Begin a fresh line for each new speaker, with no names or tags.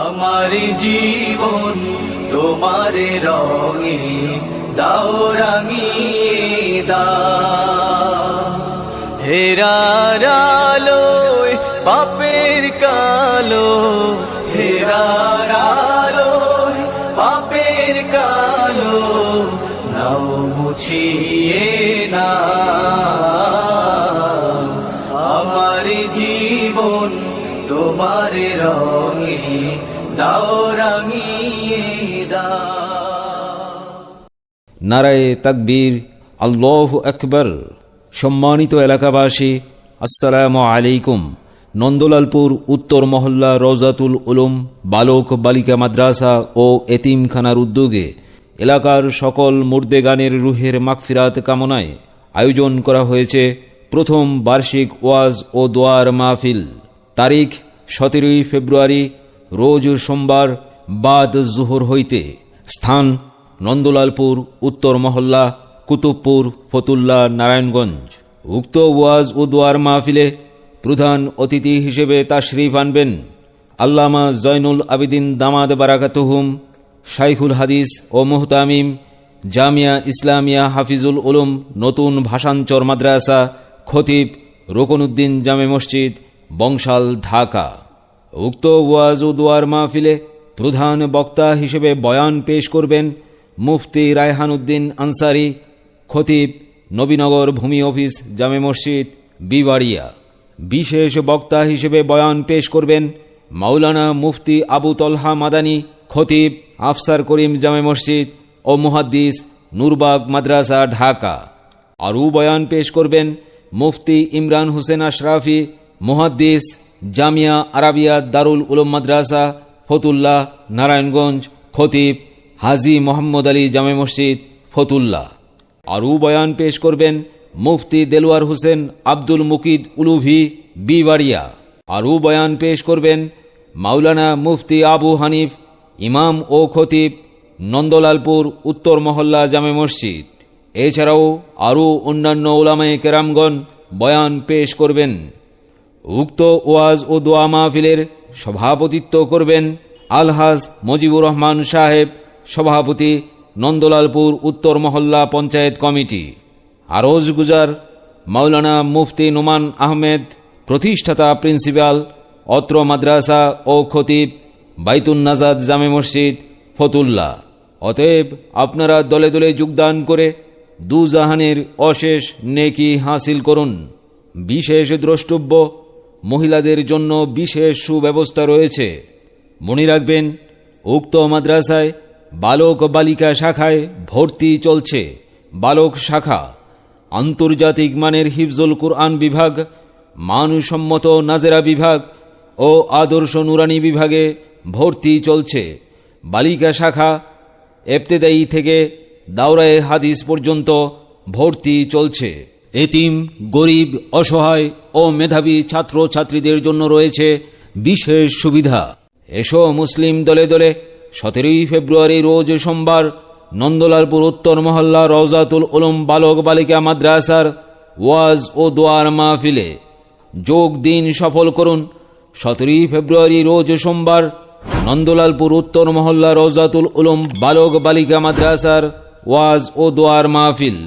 আমার জীবন তোমার রঙে দাও দাও। হেরার আলোয় পাপের কালো, হেরার আলোয় পাপের কালো, নাও মুছিয়ে না। রঙে
নারায়ে তাকবীর, আল্লাহ আকবর। সম্মানিত এলাকাবাসী, আসসালামু আলাইকুম। নন্দলালপুর উত্তর মহল্লা রওজাতুল উলুম, বালক বালিকা মাদ্রাসা ও এতিমখানার উদ্যোগে এলাকার সকল মুর্দে গানের রুহের মাগফিরাত কামনায় আয়োজন করা হয়েছে প্রথম বার্ষিক ওয়াজ ও দোয়ার মাহফিল। তারিখ সতেরোই ফেব্রুয়ারি রোজ সোমবার বাদ জুহর হইতে স্থান নন্দলালপুর, উত্তর মহল্লা, কুতুবপুর, ফতুল্লা, নারায়ণগঞ্জ। উক্ত ওয়াজ ও দোয়ার মাহফিলে প্রধান অতিথি হিসেবে তাশরিফ আনবেন আল্লামা জয়নুল আবিদিন দামাদ বারাকাতুহুম, শাইখুল হাদিস ও মুহতামিম, জামিয়া ইসলামিয়া হাফিজুল উলুম, নতুন ভাষাঞ্চর মাদ্রাসা, খতিব রোকনউদ্দিন জামে মসজিদ, বংশাল, ঢাকা। উক্ত ওয়াজ ও দোয়ার মাহফিলে প্রধান বক্তা হিসেবে বয়ান পেশ করবেন মুফতি রায়হানউদ্দিন আনসারি, খতিব নবীনগর ভূমি অফিস জামে মসজিদ, বিবাড়িয়া। বিশেষ বক্তা হিসেবে বয়ান পেশ করবেন মাওলানা মুফতি আবু তলহা মাদানী, খতিব আফসার করিম জামে মসজিদ ও মুহাদ্দিস নূরবাগ মাদ্রাসা, ঢাকা। আরও বয়ান পেশ করবেন মুফতি ইমরান হোসেন আশরাফি, মুহাদ্দিস জামিয়া আরাবিয়া দারুল উলম মাদ্রাসা, ফতুল্লাহ, নারায়ণগঞ্জ, খতিব হাজি মোহাম্মদ আলী জামে মসজিদ, ফতুল্লাহ। আরও বয়ান পেশ করবেন মুফতি দেলোয়ার হোসেন আব্দুল মুকিদ উলুভি, বিবাড়িয়া। আরও বয়ান পেশ করবেন মাওলানা মুফতি আবু হানিফ, ইমাম ও খতিব, নন্দলালপুর, উত্তর মহল্লা জামে মসজিদ। এছাড়াও আরও অন্যান্য ওলামায়ে কেরামগণ বয়ান পেশ করবেন। উক্ত ওয়াজ ও দোয়া মাহফিলের সভাপতিত্ব করবেন আলহাজ মজিবুর রহমান সাহেব, সভাপতি নন্দলালপুর উত্তর মহল্লা পঞ্চায়েত কমিটি। আরজ গুজার মাওলানা মুফতি নোমান আহমেদ, প্রতিষ্ঠাতা প্রিন্সিপাল, অত্র মাদ্রাসা ও খতিব বাইতুন নাজাদ জামে মসজিদ ফতুল্লাহ অতএব আপনারা দলে দলে যোগদান করে দুজাহানের অশেষ নেকি হাসিল করুন। বিশেষ দ্রষ্টব্য মহিলাদের জন্য বিশেষ সুব্যবস্থা রয়েছে। মনে রাখবেন, উক্ত মাদ্রাসায় বালক বালিকা শাখায় ভর্তি চলছে। বালক শাখা, আন্তর্জাতিক মানের হিফজুল কুরআন বিভাগ, মানসম্মত নাজেরা বিভাগ ও আদর্শ নুরানি বিভাগে ভর্তি চলছে। বালিকা শাখা এফতেদায়ী থেকে দাওরায়ে হাদিস পর্যন্ত ভর্তি চলছে। এতিম, গরিব, অসহায় ও মেধাবী ছাত্র ছাত্রীদের জন্য রয়েছে বিশেষ সুবিধা। এসো মুসলিম দলে দলে সতেরোই ফেব্রুয়ারি রোজ সোমবার নন্দলালপুর উত্তর মহল্লা রওজাতুল উলুম বালক বালিকা মাদ্রাসার ওয়াজ ও দোয়ার মাহফিলে যোগ দিন সফল করুন। সতেরোই ফেব্রুয়ারি রোজ সোমবার নন্দলালপুর উত্তর মহল্লা রওজাতুল উলুম বালক বালিকা মাদ্রাসার ওয়াজ ও দোয়ার মাহফিল।